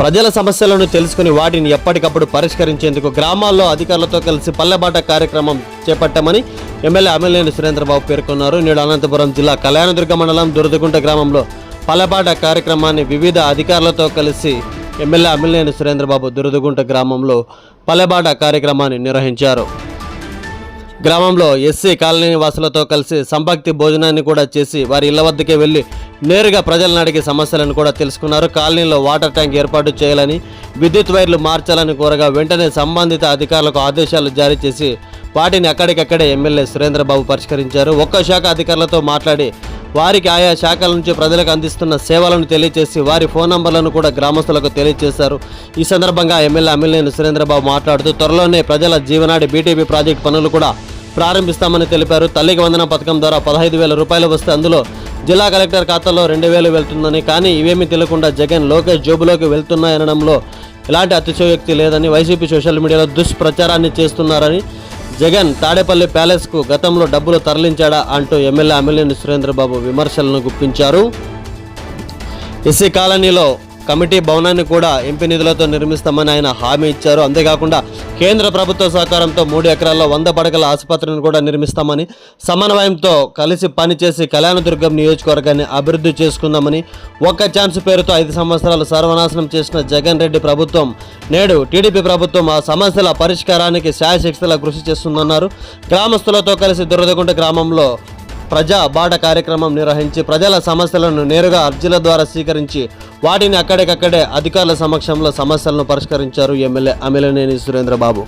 ప్రజల సమస్యలను తెలుసుకుని వాటిని ఎప్పటికప్పుడు పరిష్కరించేందుకు గ్రామాల్లో అధికారులతో కలిసి పల్లెబాట కార్యక్రమం చేపట్టామని ఎమ్మెల్యే అమిలేని సురేంద్రబాబు పేర్కొన్నారు. నేడు అనంతపురం జిల్లా కళ్యాణదుర్గ మండలం దురదగుంట గ్రామంలో పల్లెబాట కార్యక్రమాన్ని వివిధ అధికారులతో కలిసి ఎమ్మెల్యే అమిలేని సురేంద్రబాబు దురదగుంట గ్రామంలో పల్లెబాట కార్యక్రమాన్ని నిర్వహించారు. గ్రామంలో ఎస్సీ కాలనీ వాసులతో కలిసి సంభక్తి భోజనాన్ని కూడా చేసి వారి ఇళ్ళ వద్దకే వెళ్ళి నేరుగా ప్రజలను అడిగి సమస్యలను కూడా తెలుసుకున్నారు. కాలనీలో వాటర్ ట్యాంక్ ఏర్పాటు చేయాలని విద్యుత్ వైర్లు మార్చాలని కోరగా వెంటనే సంబంధిత అధికారులకు ఆదేశాలు జారీ చేసి వాటిని అక్కడికక్కడే ఎమ్మెల్యే సురేంద్రబాబు పరిష్కరించారు. ఒక్క శాఖ అధికారులతో మాట్లాడి వారికి ఆయా శాఖల నుంచి ప్రజలకు అందిస్తున్న సేవలను తెలియజేసి వారి ఫోన్ నంబర్లను కూడా గ్రామస్తులకు తెలియజేశారు ఈ సందర్భంగా ఎమ్మెల్యే అమ్మిలేని సురేంద్రబాబు మాట్లాడుతూ త్వరలోనే ప్రజల జీవనాడి బీటీపీ ప్రాజెక్టు పనులు కూడా ప్రారంభిస్తామని తెలిపారు. తల్లికి వందన పథకం ద్వారా పదహైదు వేల రూపాయలు వస్తే అందులో జిల్లా కలెక్టర్ ఖాతాలో రెండు వేలు వెళ్తుందని కానీ ఇవేమీ తెలియకుండా జగన్ లోకేష్ జోబులోకి వెళ్తున్నాయనడంలో ఎలాంటి అతిశయోక్తి లేదని వైసీపీ సోషల్ మీడియాలో దుష్ప్రచారాన్ని చేస్తున్నారని జగన్ తాడేపల్లి ప్యాలెస్కు గతంలో డబ్బులు తరలించాడా అంటూ ఎమ్మెల్యే అమ్మెల్యేని సురేంద్రబాబు విమర్శలను గుప్పించారు. ఎస్సీ కాలనీలో కమిటీ భవనాన్ని కూడా ఎంపీ నిధులతో నిర్మిస్తామని ఆయన హామీ ఇచ్చారు. అంతేకాకుండా కేంద్ర ప్రభుత్వ సహకారంతో మూడు ఎకరాల్లో వంద పడకల ఆసుపత్రిని కూడా నిర్మిస్తామని సమన్వయంతో కలిసి పనిచేసి కళ్యాణదుర్గం నియోజకవర్గాన్ని అభివృద్ధి చేసుకుందామని ఒక్క ఛాన్స్ పేరుతో ఐదు సంవత్సరాలు సర్వనాశనం చేసిన జగన్ రెడ్డి ప్రభుత్వం నేడు టీడీపీ ప్రభుత్వం ఆ సమస్యల పరిష్కారానికి శాయశక్తిలా కృషి చేస్తుందన్నారు. గ్రామస్తులతో కలిసి దురదగుంట గ్రామంలో ప్రజా బాట కార్యక్రమం నిర్వహించి ప్రజల సమస్యలను నేరుగా అర్జీల ద్వారా స్వీకరించి వాటిని అక్కడికక్కడే అధికారుల సమక్షంలో సమస్యలను పరిష్కరించారు ఎమ్మెల్యే అమిలనేని సురేంద్రబాబు.